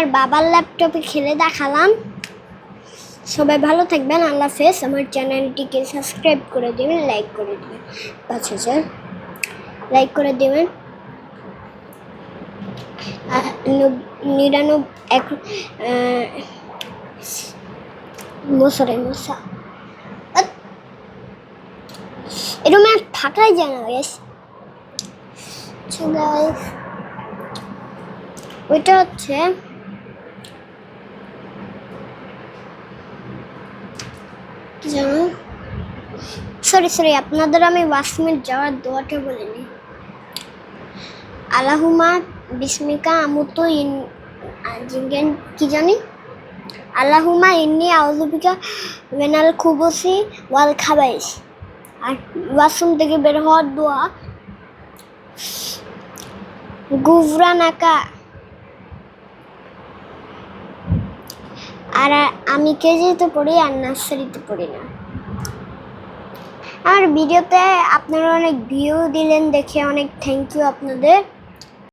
আমার বাবার ল্যাপটপে খেলে দেখালাম। সবাই ভালো থাকবেন আল্লাহ হাফেজ। আমার চ্যানেলটিকে সাবস্ক্রাইব করে দেবেন লাইক করে দেবেন। পাঁচ হাজার লাইক করে দেবেন। আহ, নব- নিরানব্বই এক মশারে মশা এরকম আর থাকাই যায় না গ্যাস গাইস ওইটা হচ্ছে জানো সরি সরি, আপনাদের আমি ওয়াশরুমে যাওয়ার দোয়াটা বলিনি আলাহুমা বিস্মিকা আমুতো ইন জিঙ্গেন, কি জানি? আল্লাহুমা ইন্নি আউজুবিকা মিনাল খুবসি ওয়াল খাবাইস আর ওয়াশরুম থেকে বের হওয়ার দোয়া গুভরানাকা আর আমি কেজিতে পড়ি, আর নার্সারিতে পড়ি না। আমার ভিডিওতে আপনারা অনেক ভিউ দিলেন দেখে অনেক থ্যাংক ইউ আপনাদের।